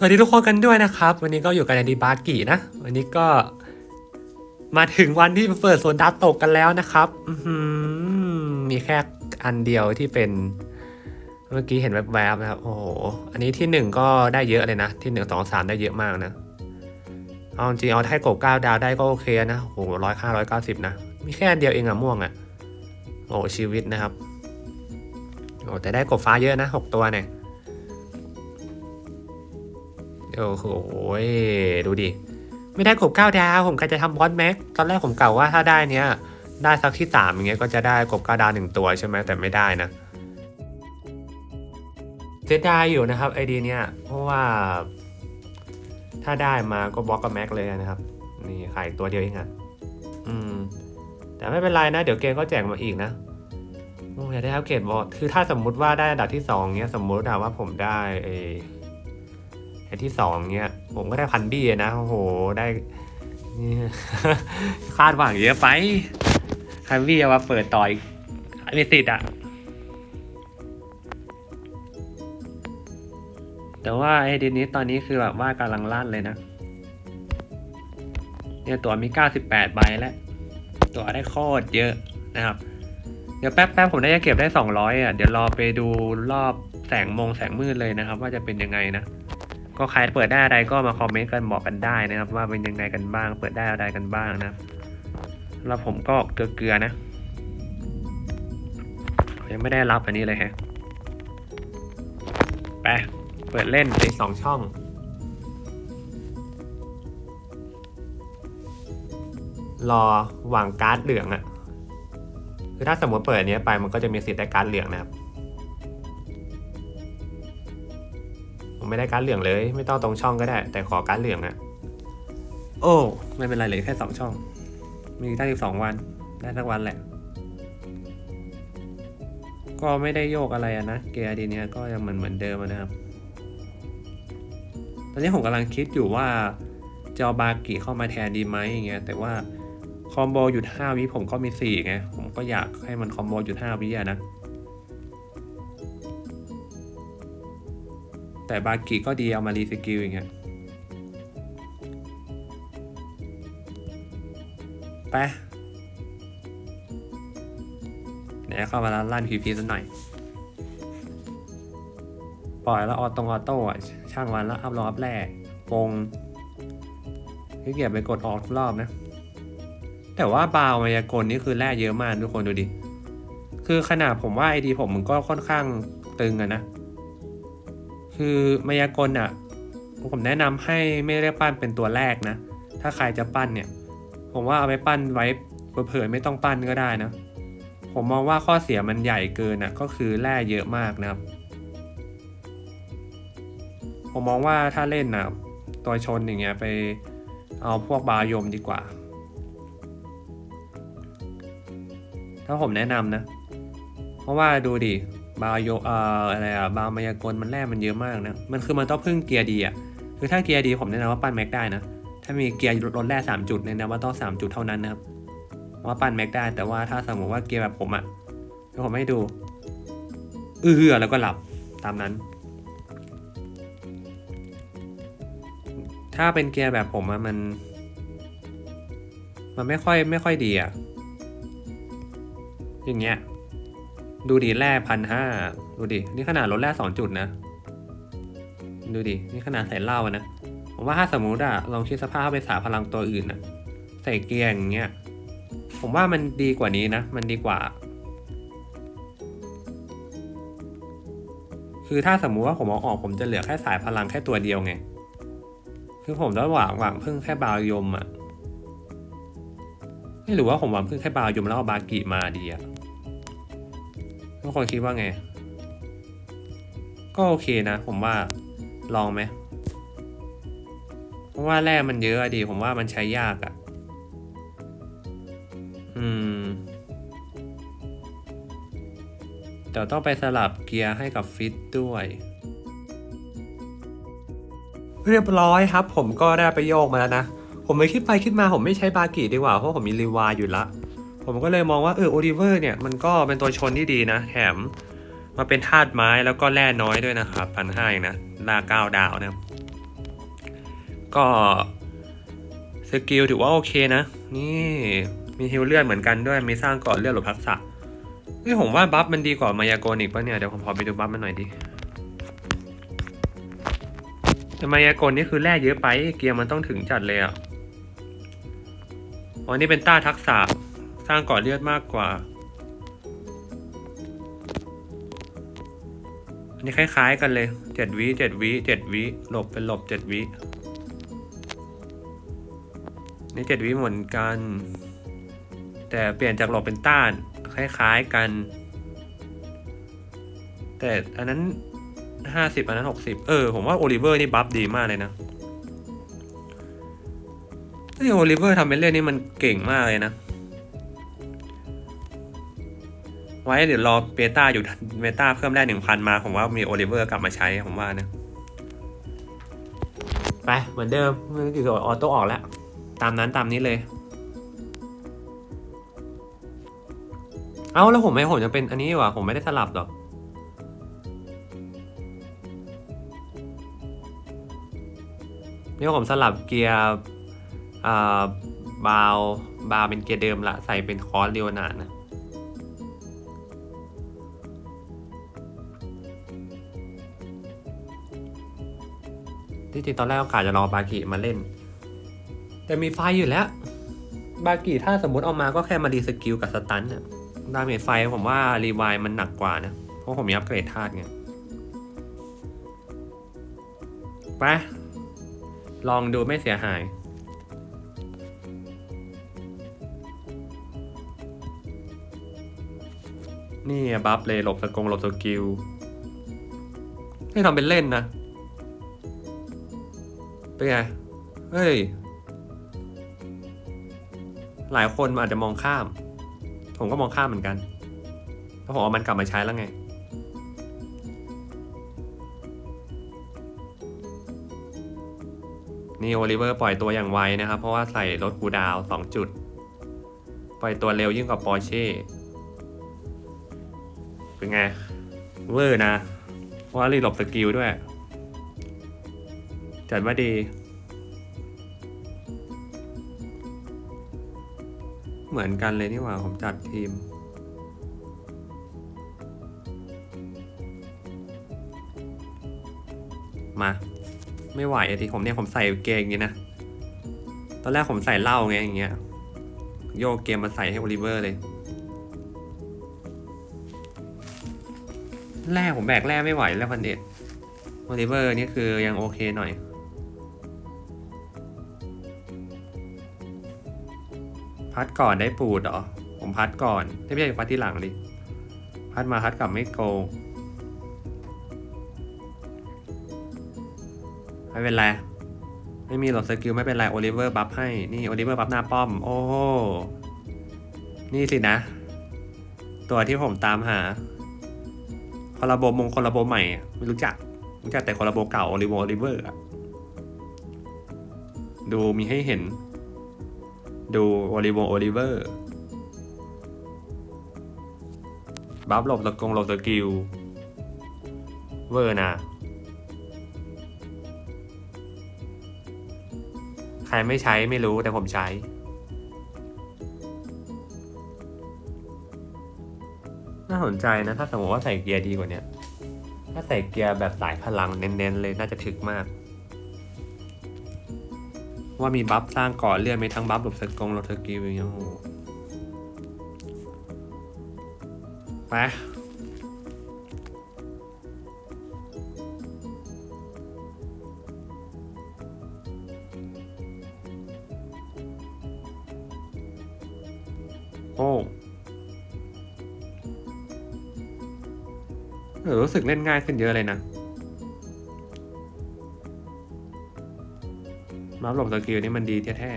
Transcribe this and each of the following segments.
สวัสดีทุกคนกันด้วยนะครับ วันนี้ก็อยู่กันในดีบาร์กีนะ วันนี้ก็มาถึงวันที่เปิดโซนดับตกกันแล้วนะครับมีแค่อันเดียวที่เป็น เมื่อกี้เห็นแวบๆนะครับ โอ้โห อันนี้ที่หนึ่งก็ได้เยอะเลยนะ ที่หนึ่งสองสามได้เยอะมากนะเอาจริงเอาให้กบเก้าดาวได้ก็โอเคนะโอ้โหร้อยห้าร้อยเก้าสิบนะ มีแค่อันเดียวเองอะม่วงอะโอ้ชีวิตนะครับโอ้แต่ได้กบฟ้าเยอะนะหกตัวเนี่ย โอ้โหดูดิ ไม่ได้กบเก้าดาว ผมก็จะทำบอสแม็ก ตอนแรกผมเก่าวว่าถ้าได้เนี้ยได้สักที่สามอย่างเงี้ยก็จะได้กบเก้าดาวหนึ่งตัวใช่ไหมแต่ไม่ได้นะเสียดายอยู่นะครับไอเดียเนี้ยเพราะว่า ถ้าได้มาก็บล็อกกับแม็กเลยนะครับ นี่ขายตัวเดียวเองอะอืม แต่ไม่เป็นไรนะ เดี๋ยวเกมก็แจกมาอีกนะโอ้ยอยากได้อัปเกรดบอสคือถ้าสมมุติว่าได้อันดับที่สองเนี้ยสมมุติอะว่าผมได้เอไอที่สองเนี้ย ผมก็ได้พันบี้นะโอ้โหได้คาดหวังเยอะไปพันบี้เอามาเปิดต่อยมีสิทธิ์อะแต่ว่าไอ้ดีนี้ตอนนี้คือแบบว่ากำลังลั่นเลยนะ เนี่ยตัวมี98ใบแล้ว ตัวได้โคตรเยอะนะครับเดี๋ยวแป๊บแป๊บผมได้จะเก็บได้ 200 อะ เดี๋ยวรอไปดูรอบแสงมงแสงมืดเลยนะครับ ว่าจะเป็นยังไงนะ ก็ใครเปิดได้อะไรก็มาคอมเมนต์กันบอกกันได้นะครับ ว่าเป็นยังไงกันบ้าง เปิดได้อะไรกันบ้างนะครับแล้วผมก็เกลือๆนะยังไม่ได้รับอันนี้เลยแฮะไปเปิดเล่นในสองช่องรอวางการ์ดเหลืองอะคือถ้าสมมติเปิดอันนี้ไปมันก็จะมีสิทธิ์ได้การ์ดเหลืองนะครับ ไม่ได้การเหลืองเลย ไม่ต้องตรงช่องก็ได้ แต่ขอการเหลืองอะโอ้ไม่เป็นไรเลยแค่สองช่อง มีได้อีกสองวันได้สักวันแหละ ก็ไม่ได้โยกอะไรอะนะเกียร์ดีเนี้ยก็ยังเหมือนเหมือนเดิมนะครับ ตอนนี้ผมกำลังคิดอยู่ว่าจะเอาบากิเข้ามาแทนดีไหมอย่างเงี้ยแต่ว่าคอมโบหยุดห้าวิผมก็มีสี่ไงผมก็อยากให้มันคอมโบหยุดห้าวิอะนะ แต่บากิก็ดีเอามารีสกิลอย่างเงี้ยไปเดี๋ยวเข้ามาแล้วลั่นพีพีสักหน่อย ปล่อยแล้วออตรงออโต้ช่างวันแล้วอัพรออัพแรกวงขี้เกียจไปกดออกทุกรอบนะ แต่ว่าบาวมายากลนี่คือแร่เยอะมากทุกคนดูดิ คือขนาดผมว่าไอดีผมมันก็ค่อนข้างตึงอะนะ คือมายากลอะผมแนะนำให้ไม่ได้ปั้นเป็นตัวแรกนะ ถ้าใครจะปั้นเนี่ย ผมว่าเอาไปปั้นไว้เผื่อไม่ต้องปั้นก็ได้นะ ผมมองว่าข้อเสียมันใหญ่เกินอะก็คือแร่เยอะมากนะครับ ผมมองว่าถ้าเล่นนะตัวชนอย่างเงี้ยไปเอาพวกบายมดีกว่า ถ้าผมแนะนำนะ เพราะว่าดูดิ บาโยเอ่ออะไรอะบามายากลมันแร่มันเยอะมากนะ มันคือมันต้องพึ่งเกียร์ดีอะคือถ้าเกียร์ดีผมแนะนำว่าปั้นแม็กได้นะ ถ้ามีเกียร์ลดแร่สามจุดแนะนำว่าต้องสามจุดเท่านั้นนะครับ ว่าปั้นแม็กได้ แต่ว่าถ้าสมมติว่าเกียร์แบบผมอะเดี๋ยวผมให้ดูเอือแล้วก็หลับตามนั้น ถ้าเป็นเกียร์แบบผมอะมัน มันไม่ค่อยไม่ค่อยดีอะอย่างเงี้ย ดูดิแร่พันห้าดูดิ นี่ขนาดลดแร่สองจุดนะ ดูดิ นี่ขนาดใส่เหล้านะ ผมว่าถ้าสมมุติอะลองคิดสภาพไปสาพลังตัวอื่นอะใส่เกียร์อย่างเงี้ย ผมว่ามันดีกว่านี้นะ มันดีกว่า คือถ้าสมมุติว่าผมเอาออกผมจะเหลือแค่สายพลังแค่ตัวเดียวไง คือผมต้องหวังหวังพึ่งแค่บาวยมอะไม่รู้ว่าผมหวังพึ่งแค่บาวยมแล้วเอาบากิมาดีอะ ทุกคนคิดว่าไง ก็โอเคนะ ผมว่าลองไหมเพราะว่าแร่มันเยอะอะดีผมว่ามันใช้ยากอะ่ะอืมแต่ต้องไปสลับเกียร์ให้กับฟิตด้วย เรียบร้อยครับ ผมก็ได้ไปโยกมาแล้วนะ ผมไปคิดไปคิดมาผมไม่ใช้บากิดีกว่าเพราะผมมีรีวาอยู่ละ ผมก็เลยมองว่าเออโอลิเวอร์เนี่ยมันก็เป็นตัวชนที่ดีนะแถมมาเป็นธาตุไม้แล้วก็แร่น้อยด้วยนะครับพันห้าเองนะลาเก้าดาวนะครับก็สกิลถือว่าโอเคนะ นี่มีฮิลเลือดเหมือนกันด้วยมีสร้างเกาะเลือดหลบทักษะเฮ้ยผมว่าบัฟมันดีกว่ามายากลอีกปะเนี่ยเดี๋ยวผมขอไปดูบัฟมันหน่อยดิแต่มายากลนี่คือแร่เยอะไปเกียร์มันต้องถึงจัดเลยอะอ๋อนี่เป็นต้าทักษะ สร้างกาะเลือดมากกว่า อันนี้คล้ายๆกันเลยเจ็ดวิเจ็ดวิเจ็ดวิหลบเป็นหลบเจ็ดวินี่เจ็ดวิเหมือนกัน แต่เปลี่ยนจากหลบเป็นต้าน คล้ายๆกัน แต่อันนั้นห้าสิบอันนั้นหกสิบเออ ผมว่าโอลิเวอร์นี่บัฟดีมากเลยนะไอโอลิเวอร์ทำเป็นเล่นนี่มันเก่งมากเลยนะ ไว้เดี๋ยวรอเบต้าอยู่เบต้าเพิ่มได้หนึ่งพันมา ผมว่ามีโอลิเวอร์กลับมาใช้ผมว่านะ ไป เหมือนเดิมมันคือออโต้ออกแล้ว ตามนั้นตามนี้เลย เอ้า แล้วผมไม่ผมจะเป็นอันนี้วะผมไม่ได้สลับหรอกนี่ผมสลับเกียร์อ่าบาวบาวเป็นเกียร์เดิมละใส่เป็นคอร์สเรียวนานะ ที่จริงตอนแรกก็กะจะรอบากิมาเล่น แต่มีไฟอยู่แล้ว บากิถ้าสมมติเอามาก็แค่มาดีสกิลกับสตันน่ะดาเมจไฟผมว่ารีไวมันหนักกว่านะ เพราะผมมีอัปเกรดธาตุไงไปลองดูไม่เสียหาย นี่บัฟเลยหลบสกงหลบสกิลนี่ทำเป็นเล่นนะ เป็นไง เฮ้ย หลายคนอาจจะมองข้าม ผมก็มองข้ามเหมือนกันเพราะผมเอามันกลับมาใช้แล้วไง นี่โอลิเวอร์ปล่อยตัวอย่างไวนะครับ เพราะว่าใส่รถกูดาวสองจุด ปล่อยตัวเร็วยิ่งกว่าปอร์เช่ เป็นไง เวอร์นะ เพราะว่ารีหลบสกิลด้วย จัดว่าดี เหมือนกันเลยนี่หว่า ผมจัดทีม มา ไม่ไหวอะทีผมเนี่ยผมใส่เกงอย่างนี้นะ ตอนแรกผมใส่เหล้าไงอย่างเงี้ย โยกเกมมาใส่ให้โอลิเวอร์เลยแร่ผมแบกแร่ไม่ไหวแล้วพันเด็ดโอลิเวอร์นี่คือยังโอเคหน่อย พัดก่อนได้ปูดเหรอ ผมพัดก่อนไม่ใช่พัดที่หลังดิพัดมาพัดกลับไม่โกงไม่เป็นไรไม่มีหลบสกิลไม่เป็นไรโอลิเวอร์บัฟให้ นี่โอลิเวอร์บัฟหน้าป้อม โอ้โหนี่สินะ ตัวที่ผมตามหาคอลาโบมงคอลาโบใหม่ ไม่รู้จักรู้จักแต่คอลาโบเก่าโอลิเวอร์โอลิเวอร์อะดูมีให้เห็น ดูโอลิวอร์โอลิเวอร์บัฟหลบตะกงหลบตะกิลเวอร์นะ ใครไม่ใช้ไม่รู้แต่ผมใช้ น่าสนใจนะ ถ้าสมมติว่าใส่เกียร์ดีกว่านี้ถ้าใส่เกียร์แบบสายพลังเน้นๆเลยน่าจะถึกมาก ว่ามีบัฟสร้างก่อเลื่อดมีทั้งบัฟหลบสกงหลบสกิลอย่างเงี้ยโอ้โหไปโอ้รู้สึกเล่นง่ายขึ้นเยอะเลยนะ มาหลบสกิลนี่มันดีแท้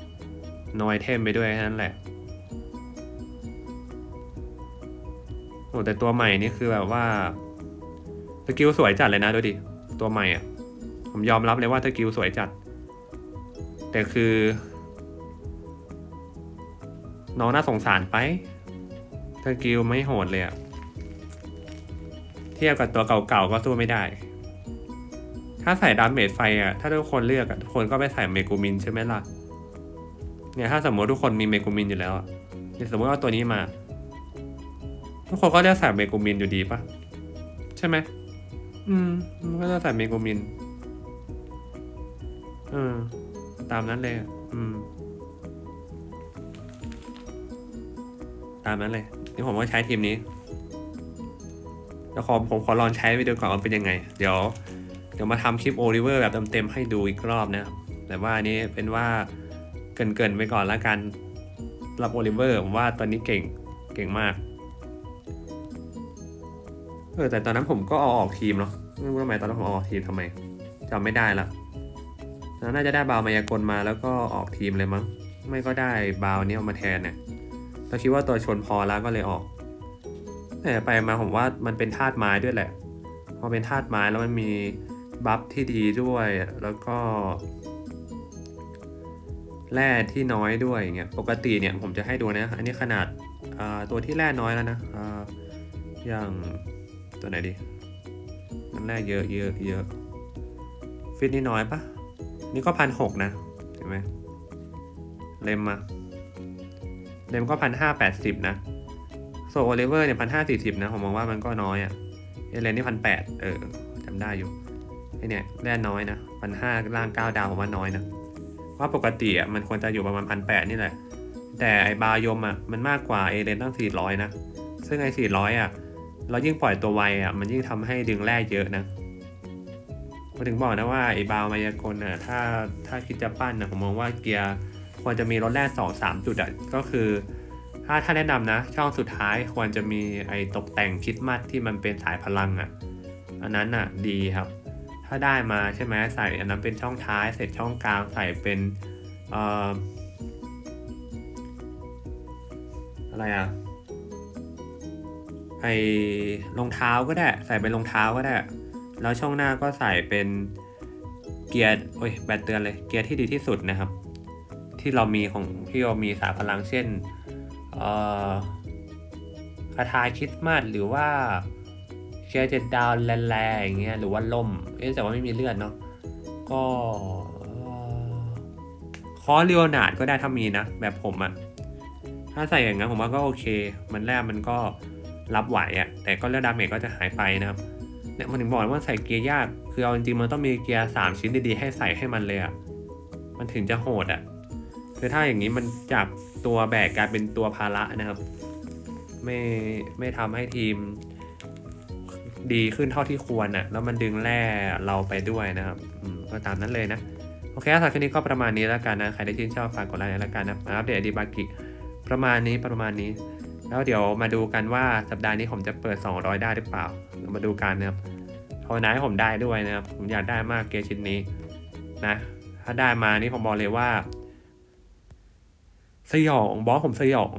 ๆนอยเทมไปด้วยนั้นแหละโอ้แต่ตัวใหม่นี่คือแบบว่าสกิลสวยจัดเลยนะดูดิ ตัวใหม่อะ ผมยอมรับเลยว่าสกิลสวยจัด แต่คือ น้องน่าสงสารไปสกิลไม่โหดเลยอะเทียบกับตัวเก่าๆก็สู้ไม่ได้ ถ้าใส่ดาเมจไฟอะ ถ้าทุกคนเลือกอะทุกคนก็ไปใส่เมกูมินใช่ไหมล่ะ เนี่ยถ้าสมมติทุกคนมีเมกูมินอยู่แล้วอะเนี่ยสมมติว่าตัวนี้มา ทุกคนก็เลือกใส่เมกูมินอยู่ดีปะใช่ไหมอืมมันก็จะใส่เมกูมินอืมตามนั้นเลย อืม ตามนั้นเลย นี่ผมก็ใช้ทีมนี้เดี๋ยวขอผมขอลองใช้ไปดูก่อนว่าเป็นยังไง เดี๋ยว ดี๋ยวมาทำคลิปโอลิเวอร์แบบเต็มๆให้ดูอีกรอบนะครับ แต่ว่าอันนี้เป็นว่าเกินๆไปก่อนแล้วกันรับโอลิเวอร์ผมว่าตอนนี้เก่งเก่งมาก เออแต่ตอนนั้นผมก็เอาออกทีมเนาะไม่รู้ทำไมตอนนั้นผมออกทีมทำไมจำไม่ได้ละแล้วน่าจะได้บาวมายากลมาแล้วก็ออกทีมเลยมั้ง ไม่ก็ได้บาวนี้เอามาแทนเนี่ยเราคิดว่าตัวชนพอแล้วก็เลยออก แต่ไปมาผมว่ามันเป็นธาตุไม้ด้วยแหละ พอเป็นธาตุไม้แล้วมันมี บัฟที่ดีด้วย แล้วก็แร่ที่น้อยด้วยอย่างเงี้ย ปกติเนี่ยผมจะให้ดูนะ อันนี้ขนาดตัวที่แร่น้อยแล้วนะออย่างตัวไหนดี มันแร่เยอะเยอะเยอะฟิตนี่น้อยปะนี่ก็พันหกนะเห็นไหมเลมมาเลมก็พันห้าแปดสิบนะโซโอเลเวอร์เนี่ยพันห้าสี่สิบนะ ผมมองว่ามันก็น้อยอะ่ะเอเลนนี่พันแปดเออจำได้อยู่ ไอเนี่ยแร่น้อยนะพันห้าล่างเก้าดาวผมว่าน้อยนะว่าปกติอะมันควรจะอยู่ประมาณพันแปดนี่แหละ แต่ไอบายมอะมันมากกว่าเอเลนตั้งสี่ร้อยนะ ซึ่งไอสี่ร้อยอะเรายิ่งปล่อยตัวไวอะมันยิ่งทำให้ดึงแร่เยอะนะมาถึงบอกนะว่าไอบาวมายากลอะถ้าถ้าคิดจะปั้นนะผมมองว่าเกียร์ควรจะมีรถแร่สองสามจุดอะก็คือถ้าถ้าแนะนำนะ ช่องสุดท้ายควรจะมีไอตกแต่งคิดมัดที่มันเป็นสายพลังอะ อันนั้นอะดีครับ ถ้าได้มาใช่ไหมใส่อันนั้นเป็นช่องท้าย เสร็จช่องกลางใส่เป็นเอ่ออะไรอะไอรองเท้าก็ได้ ใส่เป็นรองเท้าก็ได้ แล้วช่องหน้าก็ใส่เป็นเกียร์โอ้ยแบตเตือนเลยเกียร์ที่ดีที่สุดนะครับ ที่เรามีของที่เรามีสายพลังเช่นคาถาคริดมาสหรือว่า เชียร์เจ็ดดาวแลๆอย่างเงี้ยหรือว่าล่ม เอ๊ะแต่ว่าไม่มีเลือดเนาะก็เอ่อคอเรียวนาดก็ได้ถ้ามีนะ แบบผมอะถ้าใส่อย่างนั้นผมว่าก็โอเค มันแรกมันก็รับไหวอะแต่ก็เลือดดาเมจก็จะหายไปนะครับเนี่ยมันถึงบอกว่าใส่เกียร์ยาก คือเอาจริงๆมันต้องมีเกียร์สามชิ้นดีๆ ให้ใส่ให้มันเลยอะมันถึงจะโหดอะคือถ้าอย่างนี้มันจับตัวแบกกลายเป็นตัวภาระนะครับ ไม่ไม่ทำให้ทีม ดีขึ้นเท่าที่ควรน่ะแล้วมันดึงแร่เราไปด้วยนะครับก็ตามนั้นเลยนะโอเคสำหรับคลิปนี้ก็ประมาณนี้แล้วกันนะใครได้ชื่นชอบฝากกดไลค์แล้วกันนะอัปเดตดีบากิประมาณนี้ประมาณนี้ แล้วเดี๋ยวมาดูกันว่าสัปดาห์นี้ผมจะเปิด 200 ได้หรือเปล่ามาดูกันนะครับภาวนาให้ผมได้ด้วยนะครับผมอยากได้มากเกมชิ้นนี้นะ ถ้าได้มานี่ผมบอกเลยว่า สยองบอสผมสยอง